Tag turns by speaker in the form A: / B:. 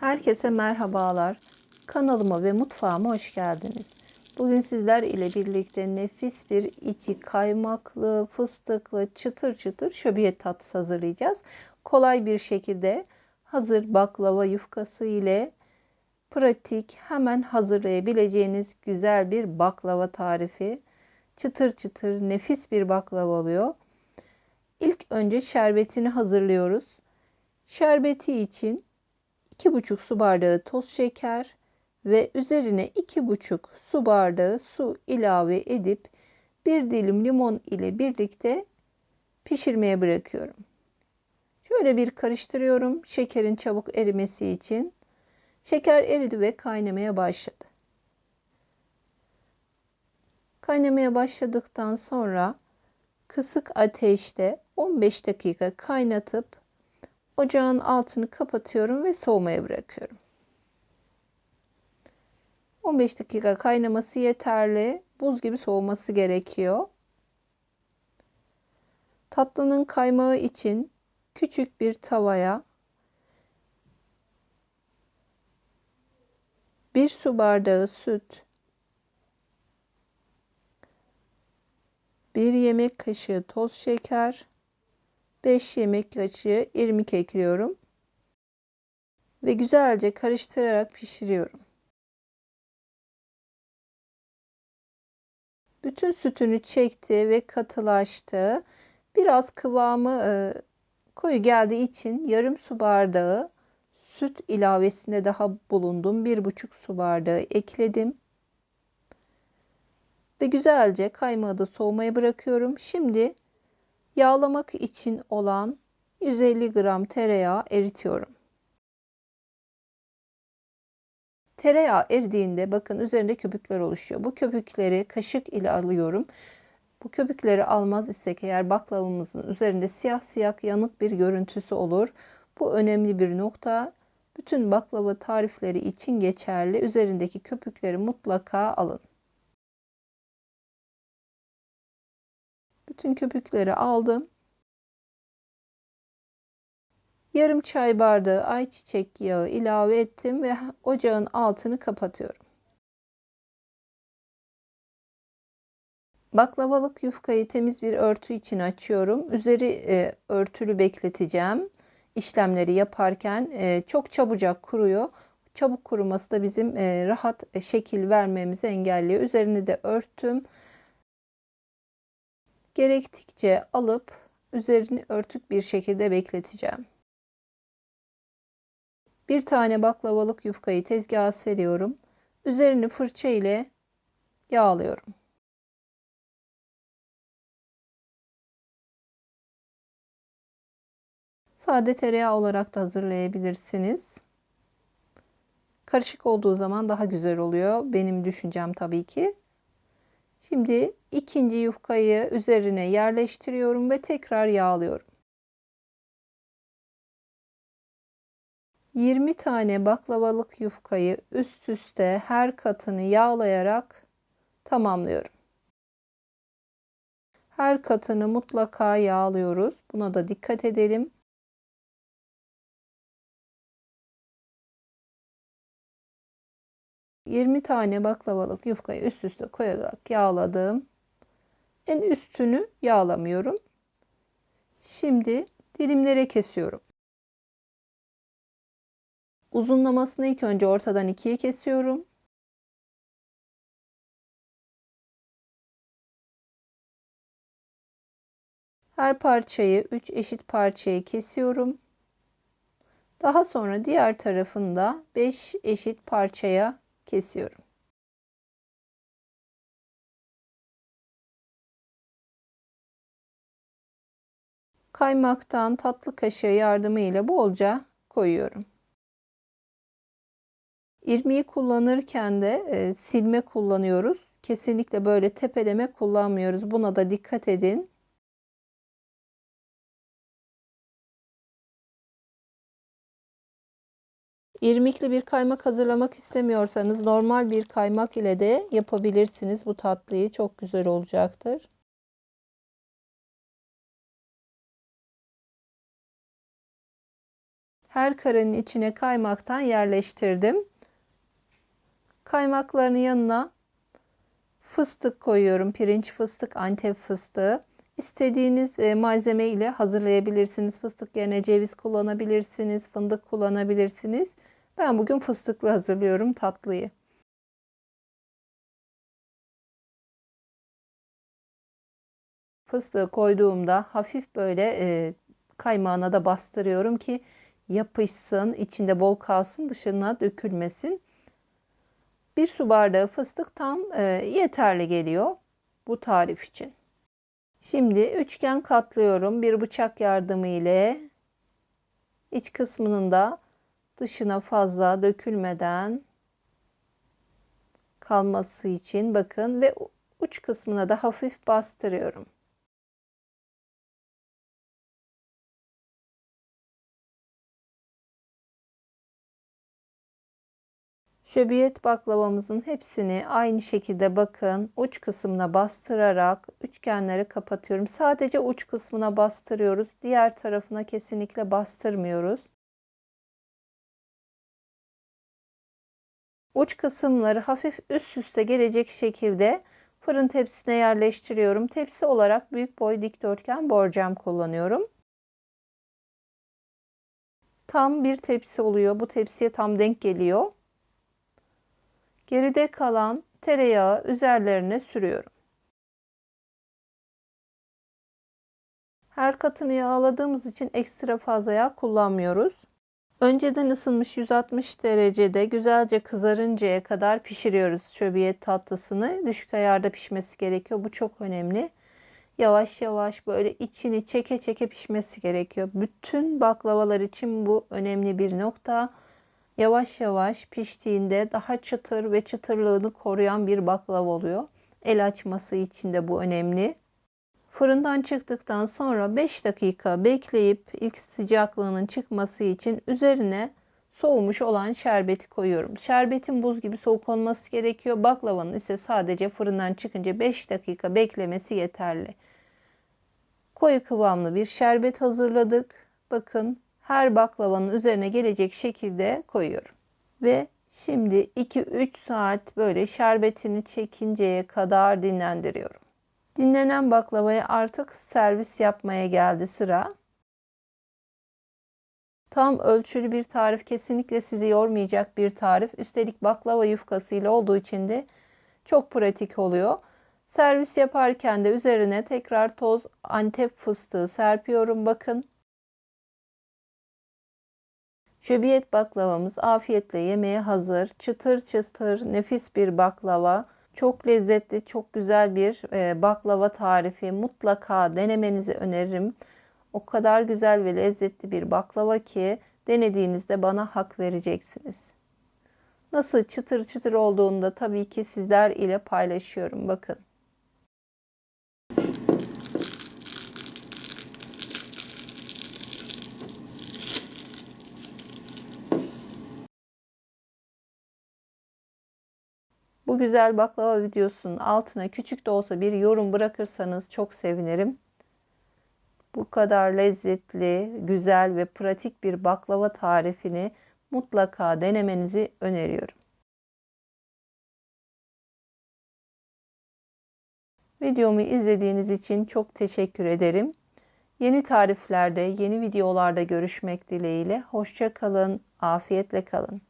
A: Herkese merhabalar. Kanalıma ve mutfağıma hoş geldiniz. Bugün sizler ile birlikte nefis bir içi kaymaklı, fıstıklı, çıtır çıtır şöbiyet tatlısı hazırlayacağız. Kolay bir şekilde hazır baklava yufkası ile pratik hemen hazırlayabileceğiniz güzel bir baklava tarifi. Çıtır çıtır nefis bir baklava oluyor. İlk önce şerbetini hazırlıyoruz. Şerbeti için 2,5 su bardağı toz şeker ve üzerine 2,5 su bardağı su ilave edip bir dilim limon ile birlikte pişirmeye bırakıyorum. Şöyle bir karıştırıyorum şekerin çabuk erimesi için. Şeker eridi ve kaynamaya başladı. Kaynamaya başladıktan sonra kısık ateşte 15 dakika kaynatıp ocağın altını kapatıyorum ve soğumaya bırakıyorum. 15 dakika kaynaması yeterli. Buz gibi soğuması gerekiyor. Tatlının kaymağı için küçük bir tavaya bir su bardağı süt, bir yemek kaşığı toz şeker, 5 yemek kaşığı irmik ekliyorum ve güzelce karıştırarak pişiriyorum. Bütün sütünü çekti ve katılaştı. Biraz kıvamı e, koyu geldiği için yarım su bardağı süt ilavesinde daha bulundum. Bir buçuk su bardağı ekledim. Ve güzelce kaymağı da soğumaya bırakıyorum. Şimdi yağlamak için olan 150 gram tereyağı eritiyorum. Tereyağı eridiğinde bakın üzerinde köpükler oluşuyor. Bu köpükleri kaşık ile alıyorum. Bu köpükleri almaz isek eğer baklavamızın üzerinde siyah siyah yanık bir görüntüsü olur. Bu önemli bir nokta. Bütün baklava tarifleri için geçerli. Üzerindeki köpükleri mutlaka alın. Bütün köpükleri aldım. Yarım çay bardağı ayçiçek yağı ilave ettim ve ocağın altını kapatıyorum. Baklavalık yufkayı temiz bir örtü için açıyorum. Üzeri e, örtülü bekleteceğim. İşlemleri yaparken e, çok çabucak kuruyor. Çabuk kuruması da bizim e, rahat şekil vermemizi engelliyor. Üzerini de örttüm. Gerektikçe alıp üzerini örtük bir şekilde bekleteceğim. Bir tane baklavalık yufkayı tezgaha seriyorum. Üzerini fırça ile yağlıyorum. Sade tereyağı olarak da hazırlayabilirsiniz. Karışık olduğu zaman daha güzel oluyor. Benim düşüncem tabii ki. Şimdi ikinci yufkayı üzerine yerleştiriyorum ve tekrar yağlıyorum. 20 tane baklavalık yufkayı üst üste her katını yağlayarak tamamlıyorum. Her katını mutlaka yağlıyoruz. Buna da dikkat edelim. Yirmi tane baklavalık yufkayı üst üste koyarak yağladım. En üstünü yağlamıyorum. Şimdi dilimlere kesiyorum. Uzunlamasını ilk önce ortadan ikiye kesiyorum. Her parçayı 3 eşit parçaya kesiyorum. Daha sonra diğer tarafını da 5 eşit parçaya kesiyorum. Kaymaktan tatlı kaşığı yardımıyla bolca koyuyorum. İrmiği kullanırken de e, silme kullanıyoruz. Kesinlikle böyle tepeleme kullanmıyoruz. Buna da dikkat edin. İrmikli bir kaymak hazırlamak istemiyorsanız normal bir kaymak ile de yapabilirsiniz bu tatlıyı. Çok güzel olacaktır. Her karenin içine kaymaktan yerleştirdim. Kaymakların yanına fıstık koyuyorum. Pirinç fıstık, antep fıstığı. İstediğiniz e, malzeme ile hazırlayabilirsiniz. Fıstık yerine ceviz kullanabilirsiniz, fındık kullanabilirsiniz. Ben bugün fıstıklı hazırlıyorum tatlıyı. Fıstığı koyduğumda hafif böyle e, kaymağına da bastırıyorum ki yapışsın, içinde bol kalsın, dışına dökülmesin. Bir su bardağı fıstık tam e, yeterli geliyor bu tarif için. Şimdi üçgen katlıyorum. Bir bıçak yardımı ile iç kısmının da dışına fazla dökülmeden kalması için bakın ve uç kısmına da hafif bastırıyorum. Şöbiyet baklavamızın hepsini aynı şekilde bakın uç kısmına bastırarak üçgenleri kapatıyorum. Sadece uç kısmına bastırıyoruz. Diğer tarafına kesinlikle bastırmıyoruz. Uç kısımları hafif üst üste gelecek şekilde fırın tepsisine yerleştiriyorum. Tepsi olarak büyük boy dikdörtgen borcam kullanıyorum. Tam bir tepsi oluyor. Bu tepsiye tam denk geliyor. Geride kalan tereyağı üzerlerine sürüyorum. Her katını yağladığımız için ekstra fazla yağ kullanmıyoruz. Önceden ısınmış 160 derecede güzelce kızarıncaya kadar pişiriyoruz şöbiyet tatlısını. Düşük ayarda pişmesi gerekiyor. Bu çok önemli. Yavaş yavaş böyle içini çeke çeke pişmesi gerekiyor. Bütün baklavalar için bu önemli bir nokta yavaş yavaş piştiğinde daha çıtır ve çıtırlığını koruyan bir baklava oluyor. El açması için de bu önemli. Fırından çıktıktan sonra 5 dakika bekleyip ilk sıcaklığının çıkması için üzerine soğumuş olan şerbeti koyuyorum. Şerbetin buz gibi soğuk olması gerekiyor. Baklavanın ise sadece fırından çıkınca 5 dakika beklemesi yeterli. Koyu kıvamlı bir şerbet hazırladık. Bakın her baklavanın üzerine gelecek şekilde koyuyorum. Ve şimdi 2-3 saat böyle şerbetini çekinceye kadar dinlendiriyorum. Dinlenen baklavaya artık servis yapmaya geldi sıra. Tam ölçülü bir tarif kesinlikle sizi yormayacak bir tarif. Üstelik baklava yufkasıyla olduğu için de çok pratik oluyor. Servis yaparken de üzerine tekrar toz antep fıstığı serpiyorum. Bakın Şöbiyet baklavamız afiyetle yemeye hazır. Çıtır çıtır nefis bir baklava. Çok lezzetli, çok güzel bir e, baklava tarifi. Mutlaka denemenizi öneririm. O kadar güzel ve lezzetli bir baklava ki denediğinizde bana hak vereceksiniz. Nasıl çıtır çıtır olduğunu da tabii ki sizler ile paylaşıyorum. Bakın. Bu güzel baklava videosunun altına küçük de olsa bir yorum bırakırsanız çok sevinirim. Bu kadar lezzetli, güzel ve pratik bir baklava tarifini mutlaka denemenizi öneriyorum. Videomu izlediğiniz için çok teşekkür ederim. Yeni tariflerde, yeni videolarda görüşmek dileğiyle. Hoşça kalın, afiyetle kalın.